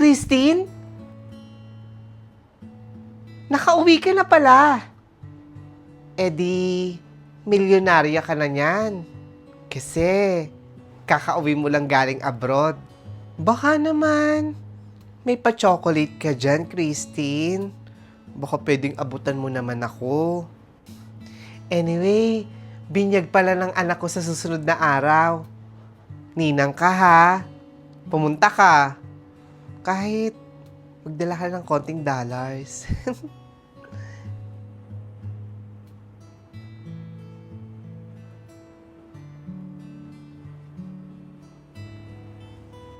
Christine? Nakauwi ka na pala. E di, milyonarya ka na niyan. Kasi, kakauwi mo lang galing abroad. Baka naman, may pa-chocolate ka dyan, Christine. Baka pwedeng abutan mo naman ako. Anyway, binyag pala ng anak ko sa susunod na araw. Ninang ka ha. Pumunta ka. Kahit magdala ka ng konting dollars.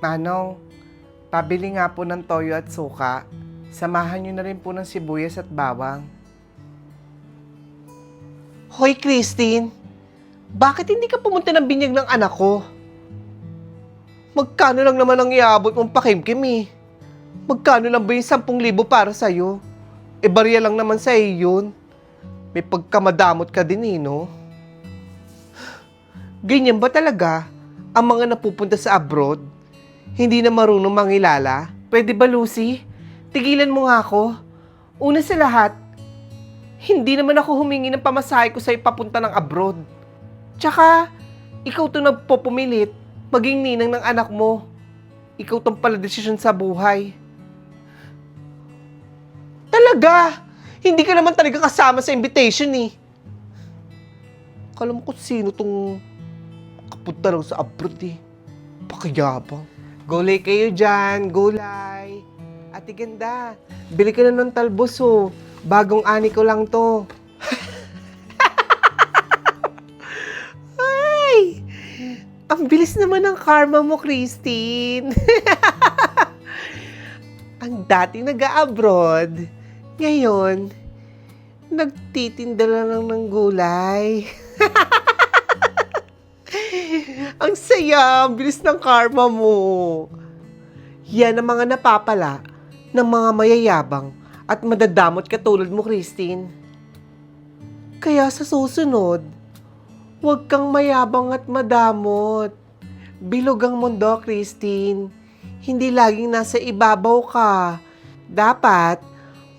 Manong, pabili nga po ng toyo at suka. Samahan nyo na rin po ng sibuyas at bawang. Hoy, Christine! Bakit hindi ka pumunta ng binyag ng anak ko? Magkano lang naman ang iabot mong pakimkim eh? Magkano lang ba yung 10,000 para sa'yo? E barya lang naman sa yun. May pagkamadamot ka din eh, no? Ganyan ba talaga ang mga napupunta sa abroad? Hindi na marunong mangilala? Pwede ba, Lucy? Tigilan mo nga ako. Una sa lahat, hindi naman ako humingi ng pamasahe ko sa'yo papunta ng abroad. Tsaka, ikaw to nagpupumilit maging ninang ng anak mo. Ikaw tong pala desisyon sa buhay. Talaga! Hindi ka naman talaga kasama sa invitation eh. Kala mo sino tong kapunta lang sa abroad eh. Pakiyabang. Gulay kayo dyan, gulay. Ate ganda, bili ka na ng talbos oh. Bagong ani ko lang to. Ang bilis naman ng karma mo, Christine. Ang dating nag-abroad, ngayon, nagtitinda na lang ng gulay. ang saya, ang bilis ng karma mo. Yan ang mga napapala ng mga mayayabang at madadamot katulad mo, Christine. Kaya sa susunod, huwag kang mayabang at madamot. Bilog ang mundo, Christine. Hindi laging nasa ibabaw ka. Dapat,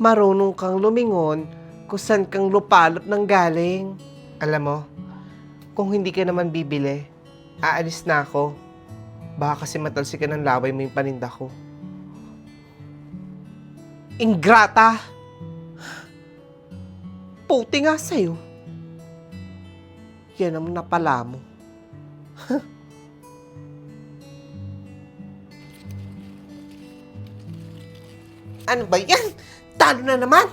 marunong kang lumingon kung kang lupalop ng galing. Alam mo, kung hindi ka naman bibili, aalis na ako. Baka kasi matalsikan ng laway mo yung paninda ko. Ingrata! Puti nga sa'yo. Yan ang napala mo. ano ba yan? Talo na naman!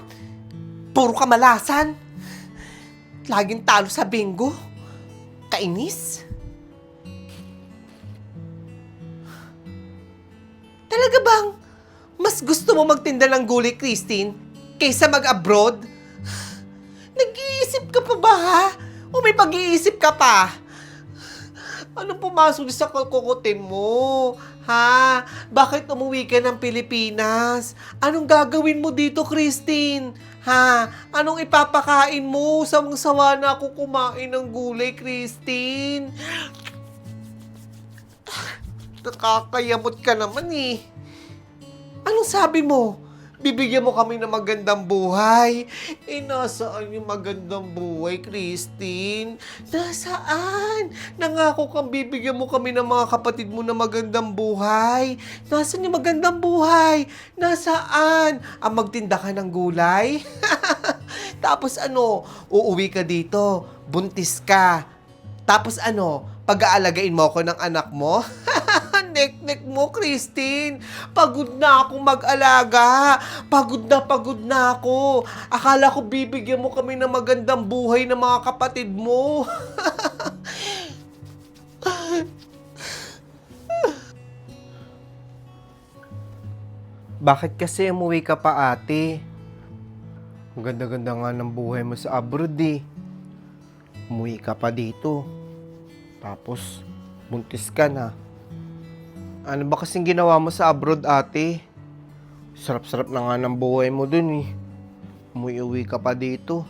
Puro kamalasan! Laging talo sa bingo. Kainis. Talaga bang mas gusto mo magtinda ng gulay, Christine, kaysa mag-abroad? Nag-iisip ka pa ba, ha? O may pag-iisip ka pa? Anong pumasok sa kukutin mo? Ha? Bakit umuwi ka ng Pilipinas? Anong gagawin mo dito, Christine? Ha? Anong ipapakain mo? Sawang-sawa na ako kumain ng gulay, Christine. Nakakayamot ka naman eh. Anong sabi mo? Bibigyan mo kami ng magandang buhay. Eh, nasaan yung magandang buhay, Christine? Nasaan? Nangako kang bibigyan mo kami ng mga kapatid mo na magandang buhay. Nasaan yung magandang buhay? Nasaan? Ang magtinda ka ng gulay? Tapos ano, uuwi ka dito, buntis ka. Tapos ano, pag-aalagain mo ako ng anak mo? Nek-nek mo, Christine. Pagod na akong mag-alaga. Pagod na pagod na ako. Akala ko bibigyan mo kami ng magandang buhay ng mga kapatid mo. Bakit kasi umuwi ka pa, ate? Ang ganda-ganda nga ng buhay mo sa abroad eh. Umuwi ka pa dito. Tapos, buntis ka na. Ano ba kasing ginawa mo sa abroad, ate? Sarap-sarap na nga ng buhay mo dun eh. Umuwi-uwi ka pa dito.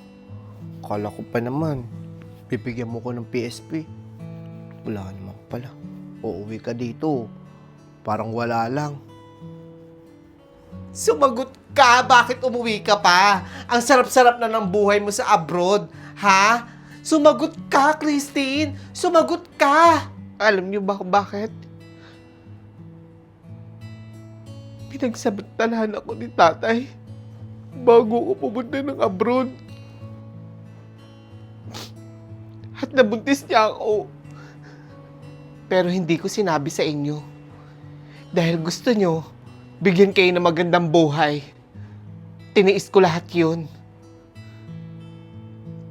Kala ko pa naman, bibigyan mo ko ng PSP. Wala naman pala. Uuwi ka dito. Parang wala lang. Sumagot ka, bakit umuwi ka pa? Ang sarap-sarap na ng buhay mo sa abroad, ha? Sumagot ka, Christine! Sumagot ka! Alam niyo ba kung bakit? Pinagsamantalahan ako ni tatay bago ako pumunta ng abroad. At nabuntis niya ako. Pero hindi ko sinabi sa inyo. Dahil gusto nyo, bigyan kayo ng magandang buhay. Tiniis ko lahat yun.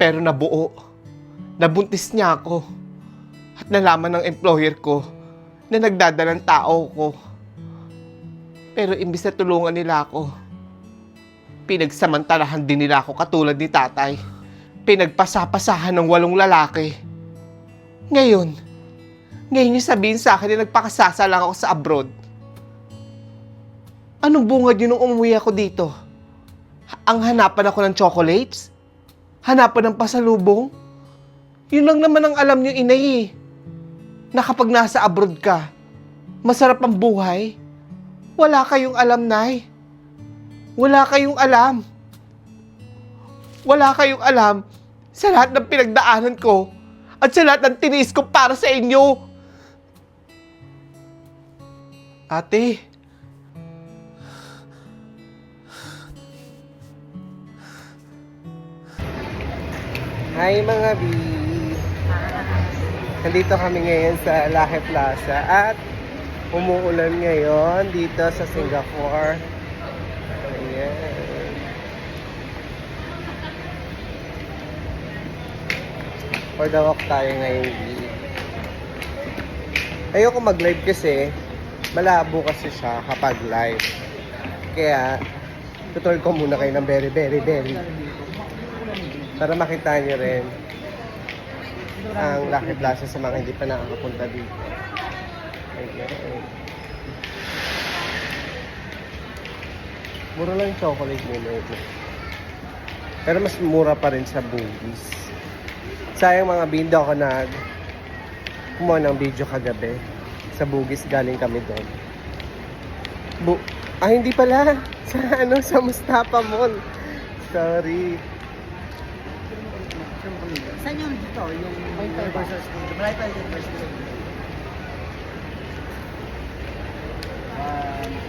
Pero nabuo. Nabuntis niya ako. At nalaman ng employer ko na nagdadalang tao ko. Pero imbis na tulungan nila ako, pinagsamantalahan din nila ako katulad ni tatay. Pinagpasapasahan ng walong lalaki. Ngayon, ngayon yung sabihin sa akin na nagpakasasa lang ako sa abroad. Anong bungad yun nung umuwi ako dito? Ang hanapan ako ng chocolates? Hanapan ng pasalubong? Yun lang naman ang alam niyo inay eh. Na kapag nasa abroad ka, masarap ang buhay. Wala kayong alam, Nay. Wala kayong alam. Wala kayong alam sa lahat ng pinagdaanan ko at sa lahat ng tiniis ko para sa inyo. Ate. Hi mga B. Nandito kami ngayon sa Lahe Plaza at umuulan ngayon dito sa Singapore. Ayan. For the walk tayo ngayon. Ayoko mag-live kasi malabo kasi siya kapag live. Kaya tutorial ko muna kayo ng very very very para makita niyo rin ang Lucky Plaza sa mga hindi pa nakakapunta dito. Mura lang yung chocolate nila ito. Pero mas mura pa rin sa Bugis. Sayang mga bindo ako nag kumuha ng video kagabi. Sa Bugis galing kami doon. Bu ah, hindi pala. Sa ano, sa Mustafa Mall. Sorry. Saan yung dito? Yung Universal Studio. Malay tayo yung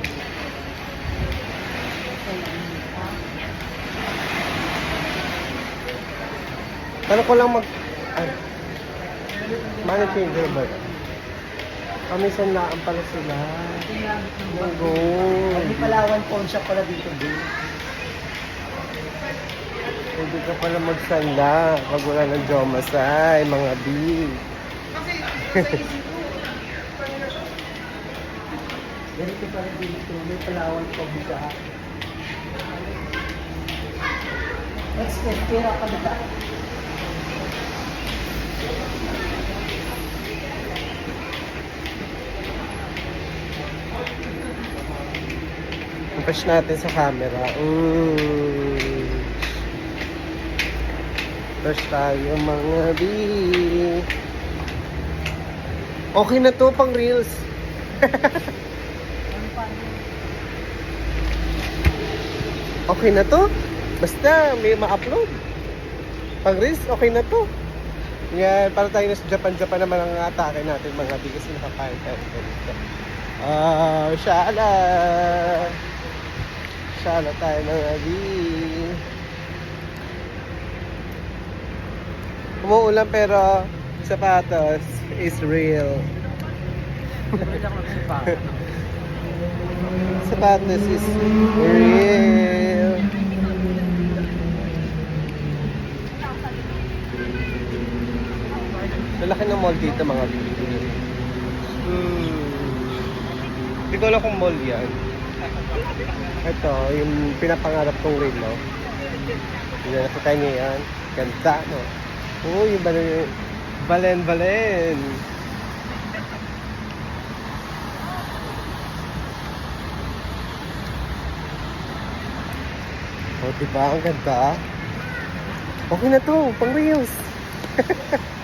Paano ko lang mag... Ay. Money changer ba? Kami sanlaan pala sila. Oh, go. May Palawan pawn shop pala dito, bro. Pwede ka pala magsanda pag wala ng Jomasay, mga B. Ganito pala dito. May Palawan siya. Let's get pera ka na Push natin sa camera. Mm. Push tayo mga B. Okay na to pang reels. okay na to. Basta may ma-upload. Pang reels, okay na to. Yan, para tayo na sa Japan-Japan naman ang atake natin mga B kasi nakakain tayo dito. Ah, shala. Shala tayo mga B. Umuulan pero sapatos is real. Sapatos is real. Lalaki ng mall dito mga B. Hmm. Hindi ko alam kung mall yan. Ito, yung pinapangarap kong rin, no? Na nakita niyo yan. Ganda, no? Oo, yung balen, balen, balen. O, diba? Ang ganda. Okay na to, pang reels.